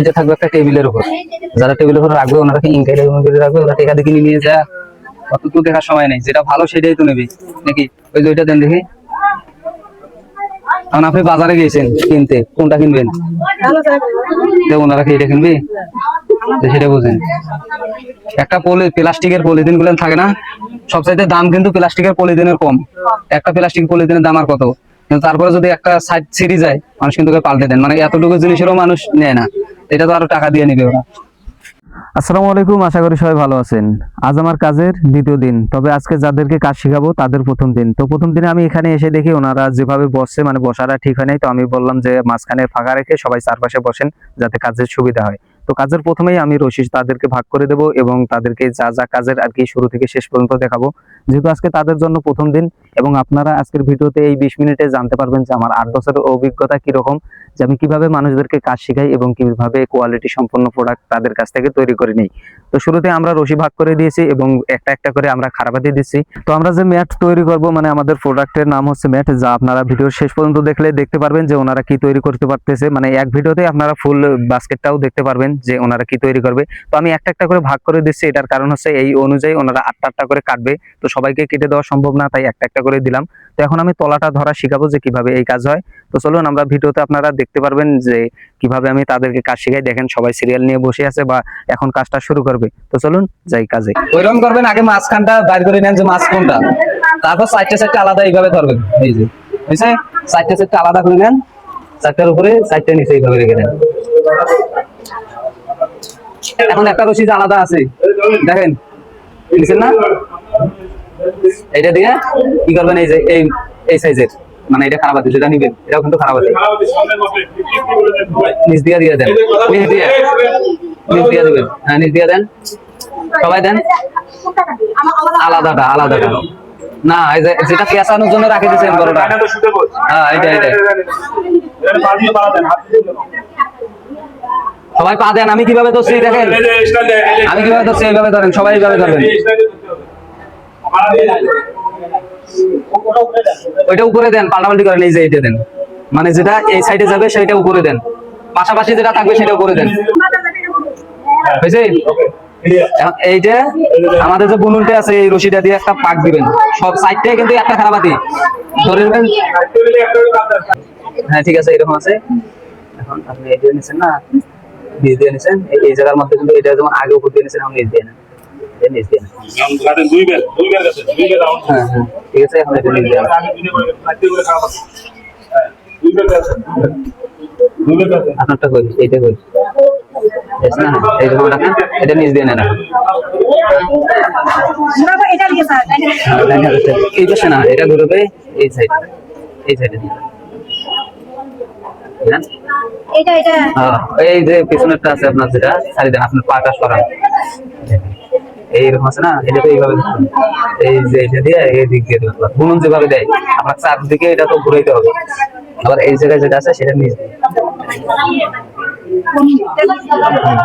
এটা থাকবে একটা টেবিলের উপর। যারা টেবিলের উপর রাখবে ওনারা ইনকাই করে রাখবে ওরা টেকা দেখে নিয়ে যা। অত তো দেখার সময় নেই। যেটা ভালো সেটাই তো নেবে। নাকি? ওই যে ওইটা দেন দেখি। এখন আপনি বাজারে গিয়েছেন কিনতে, কোনটা কিনবেন? ওনারা কি এটা কিনবে? সেটা বুঝেন। একটা পলি, প্লাস্টিকের পলিথিনগুলো থাকে না? সবচাইতে দাম কিন্তু প্লাস্টিকের পলিথিনের কম। একটা প্লাস্টিক পলিথিনের দাম আর কত? কিন্তু তারপরে যদি একটা সাইড ছিঁড়ে যায়, মানুষ কিন্তু পাল্টে দেন। মানে এতটুকু জিনিসেরও মানুষ নেয় না। এটা তো আরও টাকা দিয়ে নিবে ওরা। আসসালামু আলাইকুম, আশা করি সবাই ভালো আছেন। আজ আমার কাজের দ্বিতীয় দিন, তবে আজকে যাদেরকে কাজ শেখাবো তাদের প্রথম দিন। তো প্রথম দিনে আমি এখানে এসে দেখি ওনারা যেভাবে বসছে মানে বসাটা ঠিক হয় নাই। তো আমি বললাম যে মাঝখানে ফাঁকা রেখে সবাই চারপাশে বসেন, যাতে কাজের সুবিধা হয়। তো কাজের প্রথমেই আমি রশি তাদেরকে ভাগ করে দেব এবং তাদেরকে যা যা কাজের আর কি শুরু থেকে শেষ পর্যন্ত দেখাবো। যেহেতু আজকে তাদের জন্য প্রথম দিন এবং আপনারা আজকের ভিডিওতে এই বিশ মিনিটে জানতে পারবেন যে আমার আট বছরের অভিজ্ঞতা কীরকম, যে আমি কীভাবে মানুষদেরকে কাজ শেখাই এবং কীভাবে কোয়ালিটি সম্পন্ন প্রোডাক্ট তাদের কাছ থেকে তৈরি করে নিই। তো শুরুতে আমরা রশি ভাগ করে দিয়েছি এবং একটা একটা করে আমরা খারাপাতি দিচ্ছি। তো আমরা যে ম্যাট তৈরি করব মানে আমাদের প্রোডাক্টের নাম হচ্ছে ম্যাট, যা আপনারা ভিডিওর শেষ পর্যন্ত দেখলে দেখতে পারবেন যে ওনারা কি তৈরি করতে পারতেছে। মানে এক ভিডিওতে আপনারা ফুল বাস্কেটটাও দেখতে পারবেন। যে ওনারা কি তৈরি করবে। তো আমি একটা একটা করে ভাগ করে দিচ্ছি। এটার কারণ হচ্ছে এই অনুযায়ী ওনারা আটটা আটটা করে কাটবে। তো সবাইকে কেটে দেওয়া সম্ভব না, তাই একটা একটা করে দিলাম। তো এখন আমি তলাটা ধরা শিখাবো যে কীভাবে এই কাজ হয়। তো চলুন, আমরা ভিডিওতে আপনারা দেখতে পারবেন যে কীভাবে আমি তাদেরকে কাজ শিখাই। দেখেন, সবাই সিরিয়াল নিয়ে বসে আছে বা এখন কাজটা শুরু করবে। তো চলুন, যাই কাজে। ওইরকম করবেন, আগে মাঝখানটা বাইর করে নেন যে মাছ কোনটা তারপর সাইডটা সাইডটা আলাদা এইভাবে ধরবেন। এই যে বুঝছে সাইডটা সাইডটা আলাদা করে নেন। চারটার উপরে সাইডটা নিচে এইভাবে রেখে দেন। এখন একটা রশি আলাদা আছে। দেখেন। বুঝছেন না? এটা দিয়ে কি করবেন? এই যে, এই এই সাইজের। মানে এটা খারাপ আছে, যেটা নিবেন। এটাও কিন্তু খারাপ আছে। নিচ দিয়ে দিয়ে দেন। নিচ দিয়ে। নিচ দিয়ে দিবেন। হ্যাঁ নিচ দিয়ে দেন। সবাই দেন। আলাদাটা আলাদাটা। না, এই যে, যেটা পেঁচানোর জন্য রাখে দিয়েছেন বড়টা। হ্যাঁ এটা এটা সবাই পা দেন আমি কীভাবে ধরছি দেখেন। আমি কীভাবে ধরছি এইভাবে ধরেন সবাই এইভাবে ধরবেন। ওইটা উপরে দেন পাল্টাপাল্টি করেন এই যে এইটা দেন। মানে যেটা এই সাইডে যাবে সেটা উপরে দেন। পাশাপাশি যেটা থাকবে সেটা উপরে দেন। এখন এইটা আমাদের যে বুনুনটা আছে এই রশিটা দিয়ে একটা পাক দিবেন। সব সাইডটাই কিন্তু একটা খারাপাতি। ধরে নেবেন? হ্যাঁ ঠিক আছে এরকম আছে। এখন আপনি এই দিয়ে নিছেন না নিচ দিয়ে নিছেন এই- জায়গার মধ্যে কিন্তু এটা যেমন আগে উপর দিয়ে নিছেন এখন নিচ দিয়ে নেন ঠিক আছে এখন এটা নিচ দিয়ে আপনারটা কই কই না এইরকম রাখেন এটা নিচ দিয়ে নেন এই পাশে না এটা ঘুরবে এই সাইড এই সাইডে হ্যাঁ এই যে পিছনেরটা আছে আপনার যেটা সারি দেন সরান এইরকম আছে না? এটা তো এইভাবে এই যে এটা দিয়ে এই দিক দিয়ে দেবেন বুনুন যেভাবে দেয়, আপনার চারদিকে এটা তো ঘুরাইতে হবে। আবার এই জায়গায় যেটা আছে, সেটা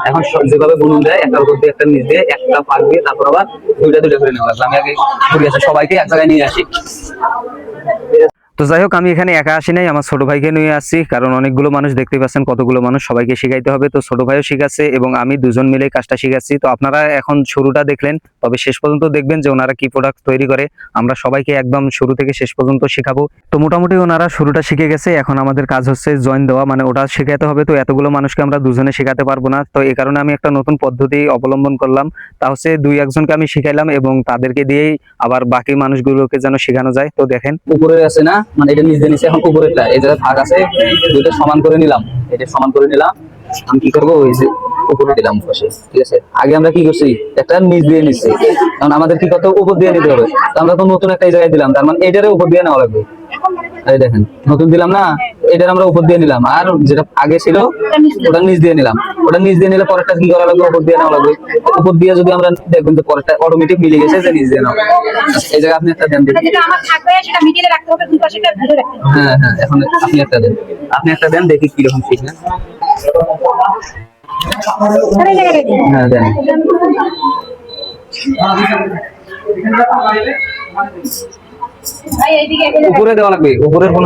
এখন যেভাবে বুনুন দেয় একটার উপর দিয়ে, একটা নিচ দিয়ে, একটা পাক দিয়ে, তারপর আবার দুইটা দুইটা করে নেওয়া আমি আগে ঘুরে সবাইকে এক জায়গায় নিয়ে আসি। তো যাই হোক, আমি এখানে একা আসি নাই, আমার ছোট ভাইকে নিয়ে আসছি, কারণ অনেকগুলো মানুষ দেখতে পাচ্ছেন, কতগুলো মানুষ সবাইকে শিখাইতে হবে, তো ছোট ভাইও শিখাচ্ছে এবং আমি দুজন মিলে কাজটা শিখাচ্ছি। তো আপনারা এখন শুরুটা দেখলেন, তবে শেষ পর্যন্ত দেখবেন যে ওনারা কি প্রোডাক্ট তৈরি করে, আমরা সবাইকে একদম শুরু থেকে শেষ পর্যন্ত শেখাবো। তো মোটামুটি ওনারা শুরুটা শিখে গেছে, এখন আমাদের কাজ হচ্ছে জয়েন দেওয়া মানে ওটা শেখাতে হবে, তো এতগুলো মানুষকে আমরা দুজনে শেখাতে পারব না। তো এই কারণে আমি একটা নতুন পদ্ধতি অবলম্বন করলাম, তা হচ্ছে দুই একজনকে আমি শিখাইলাম এবং তাদেরকে দিয়েই আবার বাকি মানুষগুলোকে যেন শেখানো যায়। তো দেখেন। উপরে আছে না? মানে এটা নিজে নিচে এখন উপরেরটা, এই জায়গায় ভাগ আছে, দুইটা সমান করে নিলাম, এটা সমান করে নিলাম আমি কি করব? ওই যে উপরে দিলাম পাশে ঠিক আছে? আগে আমরা কি করছি? একটা নিচ দিয়ে নিচ্ছি। কারণ আমাদের কি করতে উপর দিয়ে নিতে হবে। তো আমরা তো নতুন একটা জায়গায় দিলাম। তার মানে এটারে উপর দিয়ে নেওয়া লাগবে। এই দেখেন নতুন দিলাম না? এটার আমরা উপর দিয়ে নিলাম। আর যেটা আগে ছিল ওটা নিচ দিয়ে নিলাম। ওটা নিচ দিয়ে নিলে পরেরটা কি করা লাগবে? উপর দিয়ে নেওয়া লাগবে। উপর দিয়ে যদি আমরা দেখবেন যে পরেরটা অটোমেটিক মিলে গেছে যে নিচ দিয়ে নেওয়া এই জায়গায় আপনি একটা দেন হ্যাঁ হ্যাঁ এখন আপনি একটা দেন। আপনি একটা দেন দেখি কীরকম শিখলেন উপরে দেওয়া লাগবে, উপরের কোন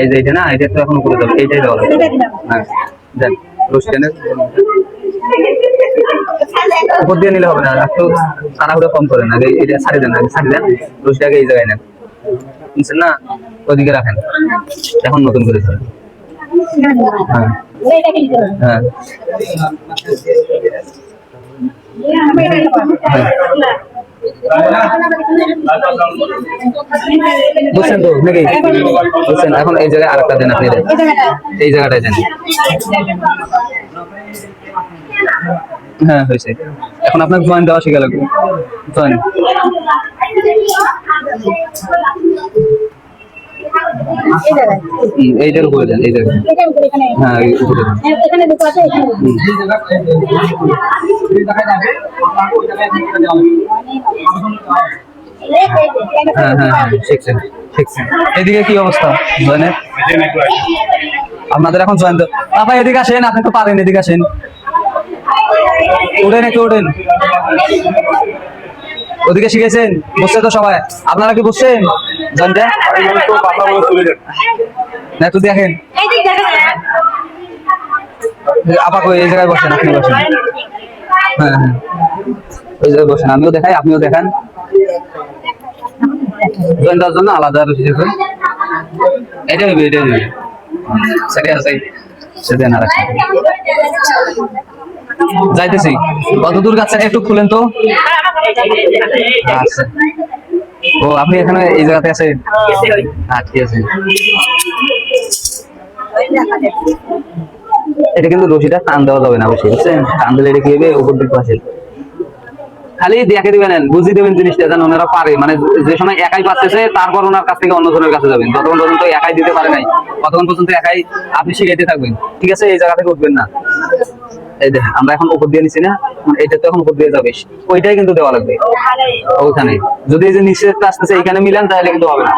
এই যে না এটা তো এখন উপরে দেওয়া দেওয়া লাগবে। হ্যাঁ দেন উপর দিয়ে নিলে হবে না একটু তাড়াহুড়ো কম করেন, আগে এটা ছাড়ি দেন, আগে দেন এই জায়গায় নেন। না? ওদিকে রাখেন। এখন নতুন করে ধরেন। হ্যাঁ। বুঝছেন তো, নাকি? বুঝছেন এখন এই জায়গায় আরেকটা দেন আপনি দেন। এই জায়গাটায় দেন। হ্যাঁ হয়েছে। এখন আপনার জয়েন দেওয়া শিখে লাগবে। জয়েন এইটার উপরে দেন হ্যাঁ উপরে হ্যাঁ, এখানে দুটো আছে হ্যাঁ হ্যাঁ হ্যাঁ শিখছেন এদিকে কি অবস্থা জয়েনের? আপনাদের এখন জয়েন তো আপা এদিকে আসেন আপনি তো পারেন এদিকে আসেন। উঠেন একটু উঠেন। ওদিকে শিখেছেন? বুঝছে তো সবাই? আপনারা কি বুঝছেন? না, একটু দেখেন। এই যে দেখা যায় আপা কই? এই জায়গায় বসেন, আপনি বসেন। হ্যাঁ হ্যাঁ। ওই জায়গায় বসেন, আমিও দেখাই, আপনিও দেখান। জন্য আলাদা এটা সেটা না যাইতেছি। কত দূর গাছটা একটু খুলেন তো। আচ্ছা। ও, আপনি এখানে এই জায়গাতে আছেন? হ্যাঁ ঠিক আছে। এটা কিন্তু রশিটা টান দেওয়া যাবে না অবশ্যই, বুঝছেন? টান দিলে এটা কি হবে? উপর দিকে আসে খালি দেখে দিবেন বুঝিয়ে দেবেন জিনিসটা, যেন ওনারা পারে। মানে যে সময় একাই পারতেছে, তারপর ওনার কাছ থেকে অন্যজনের কাছে যাবেন। যতক্ষণ পর্যন্ত একাই দিতে পারে নাই, ততক্ষণ পর্যন্ত একাই আপনি শিখাইতে থাকবেন। ঠিক আছে, এই জায়গা থেকে উঠবেন না। এই দেখেন আমরা এখন উপর দিয়ে নিছি না এটা তো এখন উপর দিয়ে যাবে। ওইটাই কিন্তু দেওয়া লাগবে। ওইখানে। যদি এই যে নিচেরটা আসতেছে, এইখানে মিলান, তাহলে কিন্তু হবে না।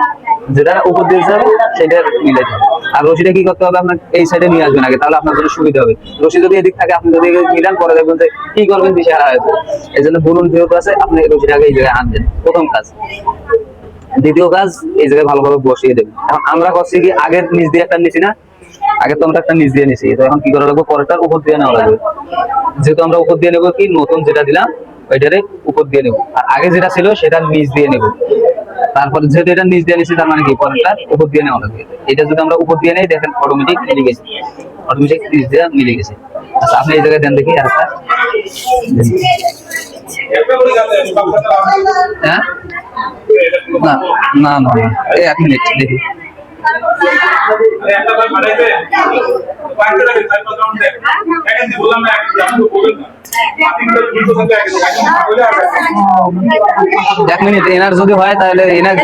যেটা উপর দিয়ে যাবে, সেটা মিলাইতে হবে আর রশিটা কি করতে হবে? আপনার এই সাইডে নিয়ে আসবেন আগে, তাহলে আপনার জন্য সুবিধা হবে। রশি যদি এদিক থাকে, আপনি যদি মিলান পরে দেখবেন যে কি করবেন দিশে হারা হয়েছে এই জন্য বলুন যেহেতু আছে, আপনি রশিটাকে এই জায়গায় আনবেন। প্রথম কাজ। দ্বিতীয় কাজ, এই জায়গায় ভালোভাবে বসিয়ে দেবেন। এখন আমরা করছি কি, আগের নিচ দিয়ে একটা নিছি না আগে তো আমরা একটা নিচ দিয়ে নিছি, তো এখন কি করা লাগবে? পরেরটার উপর দিয়ে নেওয়া লাগবে। যেহেতু আমরা উপর দিয়ে নেব কি, নতুন যেটা দিলাম, ওইটারে উপর দিয়ে নেব। আর আগে যেটা ছিল, সেটা নিচ দিয়ে নেব। তারপরে যেহেতু এটা নিচ দিয়ে নিছি, তার মানে কি, পরেরটা উপর দিয়ে নেওয়া লাগবে। এটা যদি আমরা উপর দিয়ে নেই, দেখেন অটোমেটিক মিলে গেছে। অটোমেটিক নিচ দিয়ে মিলে গেছে। আচ্ছা আপনি এই জায়গায় দেন দেখি আরেকটা হ্যাঁ? না না না না। এক মিনিট, দেখি। এক মিনিট এনার যদি হয় তাহলে এনার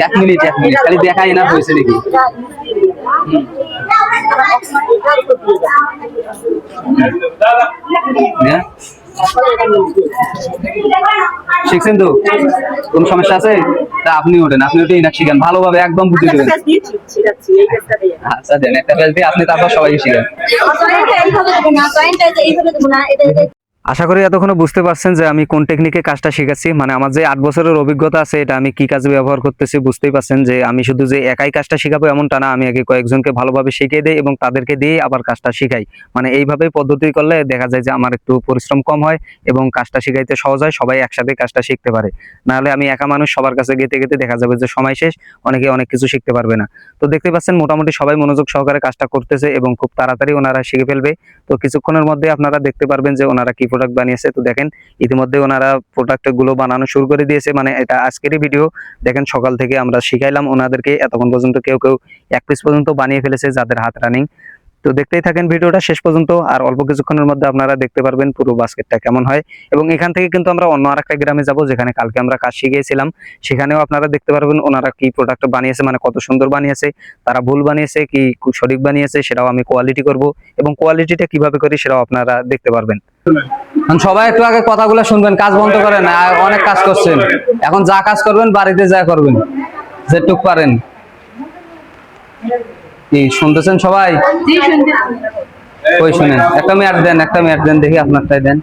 এক মিনিট এক মিনিট খালি দেখা এনার হয়েছে নাকি? শিখছেন তো? কোন সমস্যা আছে? তা আপনি ওঠেন আপনি উঠে ইনাক শিখেন। ভালোভাবে একদম বুঝে দেবেন। আচ্ছা দেন একটা ফেস দিয়ে আপনি তারপর সবাইকে শিখেন। আশা করি এতক্ষণ বুঝতে পারছেন যে আমি কোন টেকনিকে কাজটা শিখাচ্ছি। মানে আমার যে আট বছরের অভিজ্ঞতা আছে, এটা আমি কি কাজে ব্যবহার করতেছি বুঝতেই পারছেন যে আমি শুধু যে একাই কাজটা শিখাবো এমনটা না, আমি আগে কয়েকজনকে ভালোভাবে শিখিয়ে দিই এবং তাদেরকে দিয়ে আবার কাজটা শিখাই। মানে এইভাবেই পদ্ধতি করলে দেখা যায় যে আমার একটু পরিশ্রম কম হয় এবং কাজটা শিখাইতে সহজ হয়, সবাই একসাথে কাজটা শিখতে পারে। নাহলে আমি একা মানুষ, সবার কাছে গেতে গেতে দেখা যাবে যে সময় শেষ, অনেকে অনেক কিছু শিখতে পারবে না। তো দেখতে পাচ্ছেন মোটামুটি সবাই মনোযোগ সহকারে কাজটা করতেছে এবং খুব তাড়াতাড়ি ওনারা শিখে ফেলবে। তো কিছুক্ষণের মধ্যে আপনারা দেখতে পারবেন যে ওনারা কি প্রোডাক্ট বানিয়েছে। তো দেখেন, ইতিমধ্যে ওনারা প্রোডাক্টগুলো বানানো শুরু করে দিয়েছে। মানে এটা আজকেরই ভিডিও দেখেন, সকাল থেকে আমরা শিখাইলাম ওনাদেরকে। এতক্ষণ পর্যন্ত কেউ কেউ এক পিস পর্যন্ত বানিয়ে ফেলেছে যাদের হাত রানিং তো দেখতেই থাকেন ভিডিওটা, শেষ পর্যন্ত আর অল্প কিছুক্ষণের মধ্যে আপনারা দেখতে পারবেন পুরো বাস্কেটটা কেমন হয়। এবং এখান থেকে কিন্তু আমরা অন্য আরেকটা গ্রামে যাব, যেখানে কালকে আমরা কাজ শিখিয়েছিলাম। সেখানেও আপনারা দেখতে পারবেন ওনারা কি প্রোডাক্ট বানিয়েছে মানে কত সুন্দর বানিয়েছে, তারা ভুল বানিয়েছে, কি সঠিক বানিয়েছে, সেটাও আমি কোয়ালিটি করব এবং কোয়ালিটিটা কীভাবে করি সেটাও আপনারা দেখতে পারবেন। সবাই একটু আগে কথাগুলো শুনবেন, কাজ বন্ধ করেন, আর অনেক কাজ করছেন। এখন যা কাজ করবেন, বাড়িতে যা করবেন, যেটুক পারেন। কি শুনতেছেন সবাই? ওই শুনেন? একটা মেয়ার দেন একটা মেয়ার দেন দেখি আপনারটাই দেন।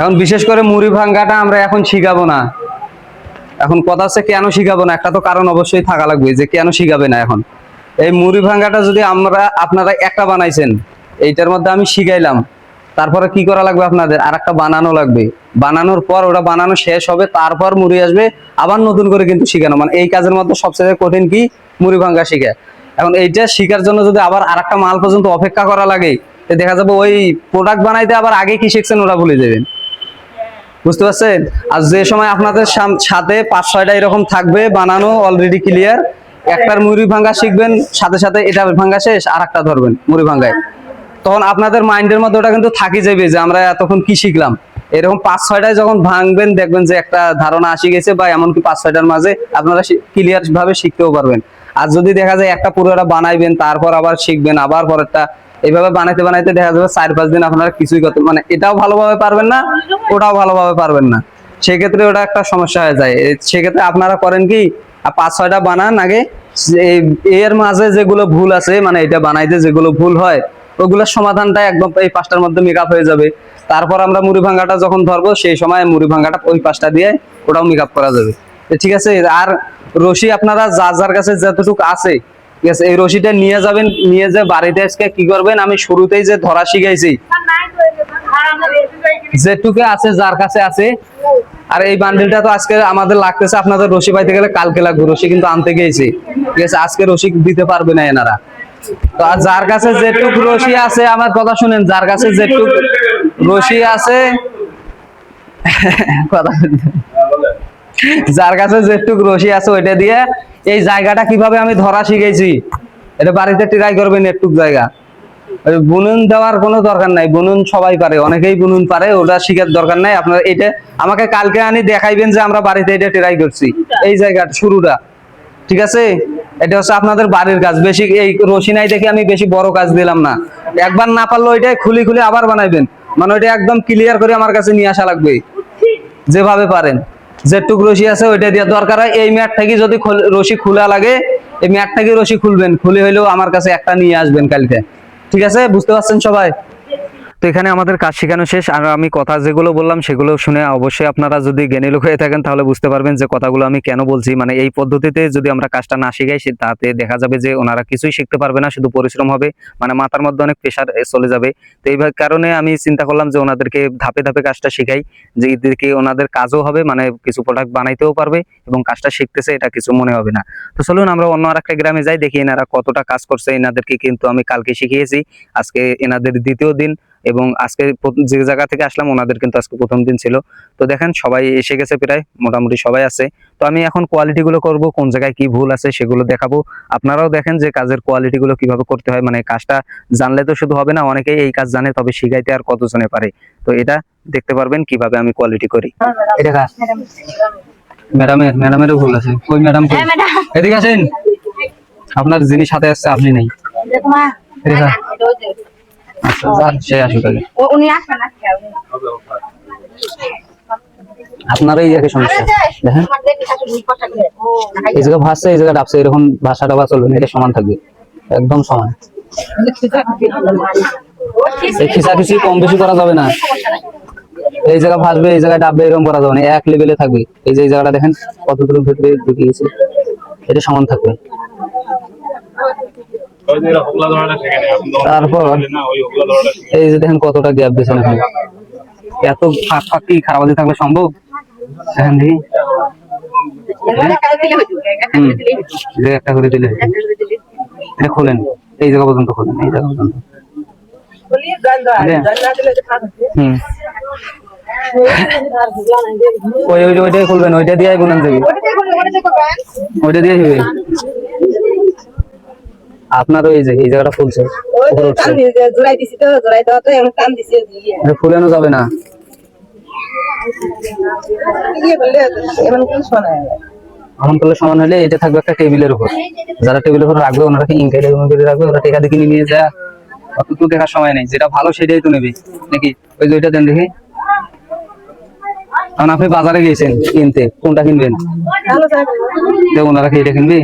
এখন বিশেষ করে মুড়ি ভাঙ্গাটা আমরা এখন শিখাবো না। এখন কথা হচ্ছে কেন শিখাবো না? একটা তো কারণ অবশ্যই থাকা লাগবে যে কেন শিখাবে না এখন। এই মুড়ি ভাঙ্গাটা যদি আমরা আপনারা একটা বানাইছেন এইটার মধ্যে আমি শিখাইলাম। তারপরে কি করা লাগবে আপনাদের? আর একটা বানানো লাগবে। বানানোর পর ওটা বানানো শেষ হবে, তারপর মুড়ি আসবে, আবার নতুন করে কিন্তু শিখানো। মানে এই কাজের মধ্যে সবচেয়ে কঠিন কি? মুড়ি ভাঙ্গা শিখা। এখন এইটা শিখার জন্য যদি আবার আর একটা মাল পর্যন্ত অপেক্ষা করা লাগে দেখা যাবে ওই প্রোডাক্ট বানাইতে আবার আগে কি শিখছেন ওরা ভুলে যাবেন। বুঝতে পারছেন? আর যে সময় আপনাদের সাথে পাঁচ, ছয়টা এরকম থাকবে বানানো অলরেডি ক্লিয়ার একটার মুড়ি ভাঙ্গা শিখবেন, সাথে সাথে এটা ভাঙ্গা শেষ আর একটা ধরবেন মুড়ি ভাঙ্গায়। তখন আপনাদের মাইন্ডের মধ্যে ওটা কিন্তু থাকি যাবে যে আমরা এতক্ষণ কি শিখলাম। এরকম পাঁচ ছয়টায় যখন ভাঙবেন, দেখবেন যে একটা ধারণা আসি গেছে বা এমনকি পাঁচ ছয়টার মাঝে আপনারা ক্লিয়ার ভাবে শিখতেও পারবেন। আর যদি দেখা যায় একটা পুরোটা বানাইবেন, তারপর আবার শিখবেন, আবার পরেরটা এইভাবে বানাইতে বানাইতে দেখা যাবে চার পাঁচ দিন আপনারা কিছুই করতে মানে এটাও ভালোভাবে পারবেন না, ওটাও ভালোভাবে পারবেন না। সেক্ষেত্রে ওটা একটা সমস্যা হয়ে যায়। সেক্ষেত্রে আপনারা করেন কি পাঁচ ছয়টা বানান আগে এর মাঝে যেগুলো ভুল আছে মানে এটা বানাইতে যেগুলো ভুল হয় ওগুলোর সমাধানটা একদম এই পাঁচটার মধ্যে মেকআপ হয়ে যাবে। তারপর আমরা মুড়ি ভাঙ্গাটা যখন ধরবো, সেই সময় মুড়ি ভাঙ্গাটা ওই পাঁচটা দিয়ে ওটাও মেকআপ করা যাবে। ঠিক আছে, আর রশি আপনারা যার যার কাছে যতটুকু আছে, ঠিক আছে, এই রশিটা নিয়ে যাবেন, নিয়ে যে বাড়িতে আজকে কি করবেন, আমি শুরুতেই যে ধরা শিখাইছি। যেটুকু আছে, যার কাছে আছে। আর এই বান্ডিলটা তো আজকে আমাদের লাগতেছে, আপনাদের রশি পাইতে গেলে কালকে লাগবে, রশি কিন্তু আনতে গিয়েছি। ঠিক আছে, আজকে রশি দিতে পারবে না এনারা। যার কাছে যেটুক রশি আছে, আমার কথা শুনেন, যার কাছে যেটুক রশি আছে, কথা যার কাছে যেটুক রশি আছে, ওইটা দিয়ে এই জায়গাটা কীভাবে আমি ধরা শিখেছি, এটা বাড়িতে ট্রাই করবেন একটুক জায়গা। ওই বুনুন দেওয়ার কোনো দরকার নাই, বুনুন সবাই পারে, অনেকেই বুনুন পারে, ওটা শিখার দরকার নাই। আপনার এটা আমাকে কালকে আনি দেখাইবেন যে আমরা বাড়িতে এটা ট্রাই করছি, এই জায়গাটা শুরুটা। ঠিক আছে? এটা হচ্ছে আপনাদের বাড়ির কাজ বেশি এই রশি নাই দেখে আমি বেশি বড় কাজ দিলাম না। একবার না পারলে ওইটাই খুলি খুলি আবার বানাইবেন। মানে ওইটা একদম ক্লিয়ার করে আমার কাছে নিয়ে আসা লাগবে যেভাবে পারেন। যেটুক রশি আছে ওইটা দিয়ে দরকার হয়। এই ম্যাট থেকে যদি রশি খোলা লাগে, এই ম্যাট থেকে রশি খুলবেন। খুলে হইলেও আমার কাছে একটা নিয়ে আসবেন কালকে। ঠিক আছে? বুঝতে পারছেন সবাই? তো এখানে আমাদের কাজ শেখানো শেষ। আর আমি কথা যেগুলো বললাম সেগুলো শুনে অবশ্যই আপনারা যদি জ্ঞানী লোক হয়ে থাকেন, তাহলে বুঝতে পারবেন যে কথাগুলো আমি কেন বলছি। মানে এই পদ্ধতিতে যদি আমরা কাজটা না শিখাই, সে- তাতে দেখা যাবে যে ওনারা কিছুই শিখতে পারবে না, শুধু পরিশ্রম হবে। মানে মাথার মধ্যে অনেক প্রেশার চলে যাবে। তো এই কারণে আমি চিন্তা করলাম যে ওনাদেরকে ধাপে ধাপে কাজটা শিখাই, যে এদেরকে ওনাদের কাজও হবে মানে কিছু প্রোডাক্ট বানাইতেও পারবে এবং কাজটা শিখতেছে, এটা কিছু মনে হবে না। তো চলুন আমরা অন্য আর একটা গ্রামে যাই, দেখি এনারা কতটা কাজ করছে। এনাদেরকে কিন্তু আমি কালকে শিখিয়েছি। আজকে এনাদের দ্বিতীয় দিন। এবং আজকে যে জায়গা থেকে আসলাম ওনাদের কিন্তু আজকে প্রথম দিন ছিল। তো দেখেন সবাই এসে গেছে প্রায় মোটামুটি সবাই আছে। তো আমি এখন কোয়ালিটি গুলো করব কোন জায়গায় কি ভুল আছে সেগুলো দেখাবো। আপনারাও দেখেন যে কাজের কোয়ালিটি গুলো কীভাবে করতে হয় মানে কাজটা জানলে তো শুধু হবে না অনেকেই এই কাজ জানে তবে শিখাইতে আর কতজনে পারে? তো এটা দেখতে পারবেন কীভাবে আমি কোয়ালিটি করি। এটা কাজ ম্যাডামের ম্যাডামেরও ভুল আছে। কই ম্যাডাম এদিকে আসেন। আপনার যিনি সাথে আসছে আপনি নেই। আচ্ছা যান, সে আসুক আগে। উনি আসবেন আজকে আপনারই একই সমস্যা। দেখেন। এই জায়গা ভাসছে এই জায়গা ডাবছে এরকম ভাষা ডাবা চলবে না, এটা সমান থাকবে। একদম সমান। এই খিসাখিসি কম বেশি করা যাবে না। এই জায়গা ভাসবে এই জায়গায় ডাববে এরকম করা যাবে না। এক লেভেলে থাকবে। এই যে এই জায়গাটা দেখেন কত দূর ভেতরে ঢুকে গেছে এটা সমান থাকবে। তারপর। এই যে দেখেন কতটা গ্যাপ দিয়েছেন এখন। এত ফাঁক ফাঁক কি খারাপ দিয়ে থাকলে সম্ভব? দেখেন দেখি। হুম এই একটা করে দিলে এটা খোলেন। এই জায়গা পর্যন্ত খোলেন এই জায়গা পর্যন্ত। হুম। ওই ওই ওইটাই খুলবেন ওইটা দিয়ে গুনান যাবে। ওইটা দিয়ে আপনার ওই যে এই জায়গাটা ফুলছে ফুলানো যাবে না। ইয়ে এমন কি শোনা এমন করলে সমান হলে এটা থাকবে একটা টেবিলের উপর। যারা টেবিলের উপর রাখবে ওনারা কি রাখবে? ওরা টেকা দেখে নিয়ে যায় দেখার সময় নেই। যেটা ভালো সেটাই তো নেবে। নাকি? ওই যে ওইটা দেন দেখি। কারণ আপনি বাজারে গিয়েছেন কিনতে। কোনটা কিনবেন? ওনারা কি এটা কিনবে?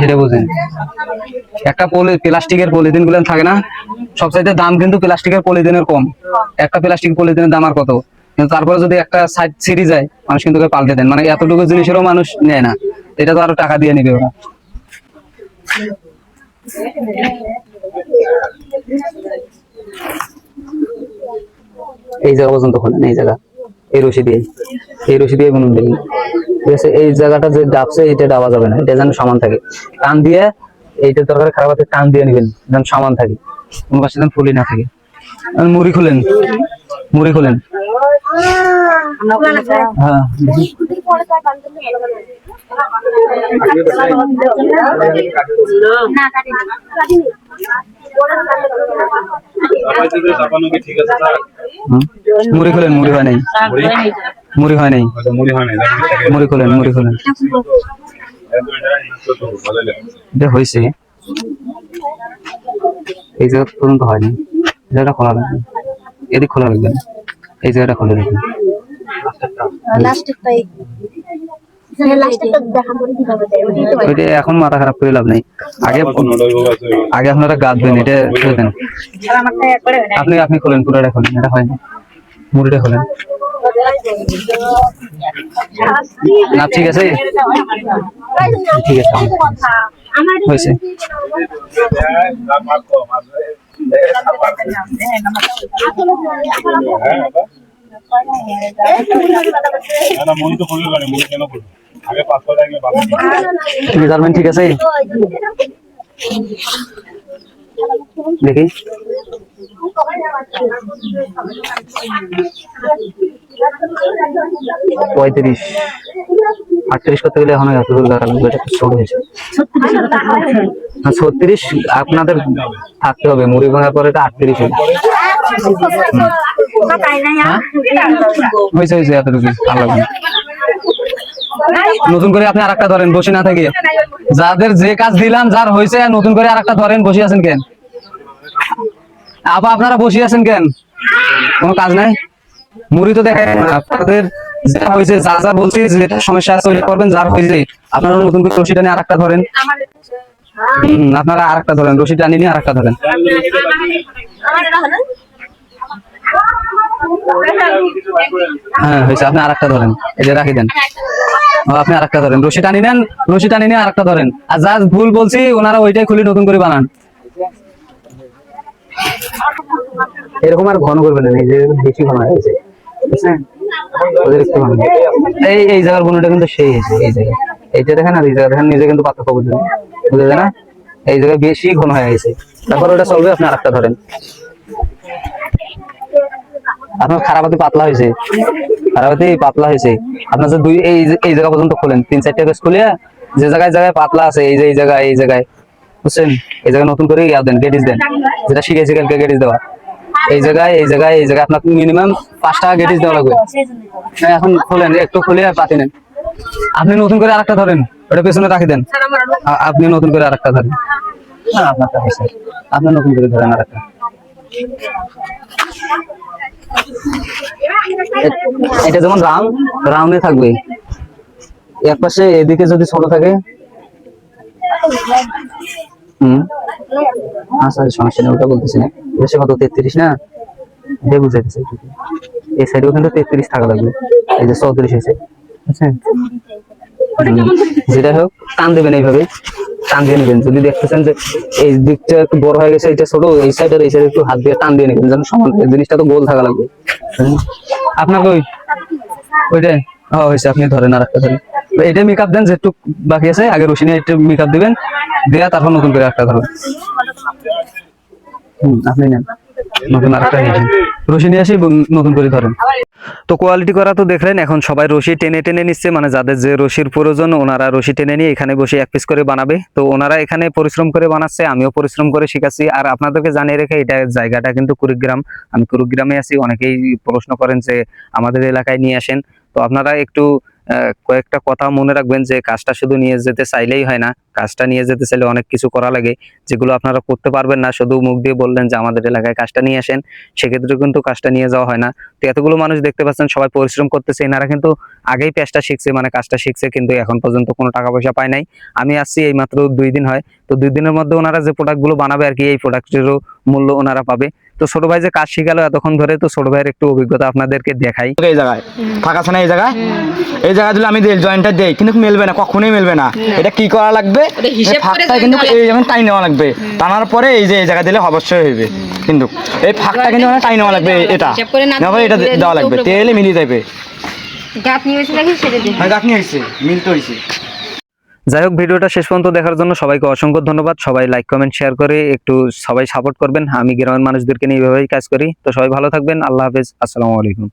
সেটা বুঝেন একটা পলি, প্লাস্টিকের পলিথিনগুলো থাকে না, সবচাইতে দাম কিন্তু প্লাস্টিকের পলিথিনের কম। একটা প্লাস্টিক পলিথিনের দাম আর কত? কিন্তু তারপরে যদি একটা সাইড ছিঁড়ে যায়, মানুষ কিন্তু পাল্টে দেন। মানে এতটুকু জিনিসেরও মানুষ নেয় না। এটা তো আরও টাকা দিয়ে নিবে ওরা। এই জায়গা পর্যন্ত খোলেন, এই জায়গা। এই রশি দিয়ে, এই রশি দিয়ে বুনুন দেখি। ঠিক আছে, এই জায়গাটা যে ডাবছে এটা ডাবা যাবে না, এটা যেন সমান থাকে। টান দিয়ে এইটা দরকার খারাপ আছে, টান দিয়ে নেবেন, যেন সমান থাকে। কোনো পাশে যেন ফুলি না থাকে। মুড়ি খুলেন। মুড়ি খুলেন। হ্যাঁ। মুড়ি খুলেন মুড়ি হয় নাই? মুড়ি? হয় নাই? হয়তো মুড়ি হয় না দেখেন মুড়ি খুলেন মুড়ি খুলেন। এটা হয়েছে। এই জায়গা পর্যন্ত হয়নি। জায়গাটা খোলা লাগবে। এদিক খোলা লাগবে। এই জায়গাটা খুলে দেখুন ওইটা এখন মাথা খারাপ করে লাভ নেই। আগে আগে আপনারা গাঁদবেন এটা খুলে দেন। আমারটা একবারে হয় না আপনি আপনি খোলেন পুরোটা খোলেন এটা হয় না। মুড়িটা খোলেন। না ঠিক আছে। ঠিক আছে হয়েছে। হ্যাঁ আছে হ্যাঁ না তো খুলবে না মুড়ি কেন খুলবে ঠিক আছে? দেখি। পঁয়ত্রিশ। আটত্রিশ করতে গেলে এখন এটা ছোট হয়েছে ছত্রিশ আপনাদের থাকতে হবে মুড়ি ভাঙার পরে এটা আটত্রিশ হবে হয়েছে হয়েছে এতটুকু ভালো লাগবে না। নতুন করে আপনি আরেকটা ধরেন, বসে না থেকে। যাদের যে কাজ দিলাম, যার হয়েছে, নতুন করে আরেকটা ধরেন, বসে আছেন কেন? আপা, আপনারা বসে আছেন কেন? কোনো কাজ নাই? মুড়ি তো দেখেন আপনাদের যেটা হয়েছে, যা যা বলছি, যেটা সমস্যা আছে, ওইটা করবেন, যার হয়েছে, আপনারা নতুন করে রশি টানে আরেকটা ধরেন। আপনারা আরেকটা ধরেন রশি টানি নিয়ে আরেকটা ধরেন। হ্যাঁ হয়েছে। আপনি আরেকটা ধরেন। এই যে রাখি দেন। আপনি আরেকটা ধরেন। রশি টানি নেন রশি টানি নিয়ে আরেকটা ধরেন। আর যা ভুল বলছি ওনারা ওইটাই খুলে নতুন করে বানান। এরকম আর ঘন করবেন না এই যে বেশি ঘন হয়ে বুঝছেন? এই এই জায়গার বনুটা কিন্তু সেই হয়েছে এই জায়গায়। এইটা দেখেন আর এই জায়গা দেখেন নিজে কিন্তু পার্থক্য বুঝলেন বুঝলেন না? এই জায়গায় বেশি ঘন হয়ে গেছে। তারপর ওটা চলবে আপনি আরেকটা ধরেন। আপনার খারাপাতি পাতলা হয়েছে। খারাপাতি পাতলা হয়েছে। আপনার যে দুই এই এই জায়গা পর্যন্ত খোলেন। তিন চারটা পেজ খুলে যে জায়গায় জায়গায় পাতলা আছে এই যে এই জায়গায় এই জায়গায়। বুঝছেন? এই জায়গায় নতুন করে ইয়া দেন গেটিস দেন। যেটা শিখেছি কালকে গেটিস দেওয়া। এই জায়গায় এই জায়গায় এই জায়গায় আপনার মিনিমাম পাঁচ টাকা গেটিস দেওয়া লাগবে। হ্যাঁ, এখন খোলেন একটু খুলে আর পাতি নেন। আপনি নতুন করে আরেকটা ধরেন ওটা পেছনে রাখি দেন। আপনি নতুন করে আরেকটা ধরেন। হ্যাঁ আপনারটা হয়েছে। আপনি নতুন করে ধরেন আরেকটা। এটা যেমন রাউন্ড রাউন্ডে থাকবে। এক পাশে এদিকে যদি ছোট থাকে। হুম। আচ্ছা ওটা বলতেছি না। কত তেত্রিশ না? এই সাইডেও কিন্তু তেত্রিশ থাকা লাগবে। এই যে চৌত্রিশ হয়েছে। বুঝছেন হুম, যেটা হোক টান দেবেন এইভাবে। টান দিয়ে নেবেন। যদি দেখতেছেন যে এই দিকটা একটু বড় হয়ে গেছে এটা ছোট এই সাইডের এই সাইডে একটু হাত দিয়ে টান দিয়ে নেবেন যেন সমান জিনিসটা তো গোল থাকা লাগবে। আপনার কই? ওইটাই ও হয়েছে। আপনি ধরেন আর একটা ধরেন। এটা মেকআপ দেন যেটু বাকি আছে আগে রশি নিয়ে একটু মেকআপ দিবেন দেয়া তারপর নতুন করে একটা ধরবেন। হুম আপনি নেন। নতুন আরেকটা নিয়ে আসেন। রশি নিয়ে আসি নতুন করে ধরেন। তো কোয়ালিটি করা তো দেখলেন এখন সবাই রশি টেনে টেনে নিচ্ছে মানে যাদের যে রশির প্রয়োজন ওনারা রশি টেনে নিয়ে এখানে বসে এক পিস করে বানাবে। তো ওনারা এখানে পরিশ্রম করে বানাচ্ছে আমিও পরিশ্রম করে শিখাচ্ছি। আর আপনাদেরকে জানিয়ে রেখে এটা জায়গাটা কিন্তু কুড়িগ্রাম আমি কুড়িগ্রামে আছি অনেকেই প্রশ্ন করেন যে আমাদের এলাকায় নিয়ে আসেন। তো আপনারা একটু কয়েকটা কথা মনে রাখবেন যে কাজটা শুধু নিয়ে যেতে চাইলেই হয় না। কাজটা নিয়ে যেতে চাইলে অনেক কিছু করা লাগে, যেগুলো আপনারা করতে পারবেন না। শুধু মুখ দিয়ে বললেন যে আমাদের এলাকায় কাজটা নিয়ে আসেন, সেক্ষেত্রে কিন্তু কাজটা নিয়ে যাওয়া হয় না। তো এতগুলো মানুষ দেখতে পাচ্ছেন, সবাই পরিশ্রম করতেছে। এনারা কিন্তু আগেই পেশটা শিখছে মানে কাজটা শিখছে, কিন্তু এখন পর্যন্ত কোনো টাকা পয়সা পায় নাই। আমি আসছি এই মাত্র দুই দিন হয়। তো দুই দিনের মধ্যে ওনারা যে প্রোডাক্টগুলো বানাবে আর কি, এই প্রোডাক্টেরও মূল্য ওনারা পাবে। তো ছোট ভাই যে কাজ শিখালো এতক্ষণ ধরে তো ছোট ভাইয়ের একটু অভিজ্ঞতা আপনাদেরকে দেখাই। এই জায়গায় ফাঁকা আছে না এই জায়গায়? এই জায়গায় দিলে আমি দিই জয়েন্টটা দেই কিন্তু মেলবে না কখনোই মেলবে না। এটা কি করা লাগবে? এই ফাঁকটা কিন্তু এই যেমন টাই নেওয়া লাগবে। টানার পরে এই যে এই জায়গায় দিলে অবশ্যই হইবে। কিন্তু এই ফাঁকটা কিন্তু মানে টাই নেওয়া লাগবে এটা হিসাব না নেওয়ার এটা দেওয়া লাগবে। তেলে মিলিয়ে যাবে গাঁত নিয়ে এসে দেখি সেটা হ্যাঁ গাঁথনি হয়েছে মিলতে হয়েছে যাই হোক, ভিডিওটা শেষ পর্যন্ত দেখার জন্য সবাইকে অসংখ্য ধন্যবাদ। সবাই লাইক কমেন্ট শেয়ার করে একটু সবাই সাপোর্ট করবেন। আমি গ্রামের মানুষদেরকে নিয়ে এইভাবেই কাজ করি। তো সবাই ভালো থাকবেন। আল্লাহ হাফেজ। আসসালামু আলাইকুম।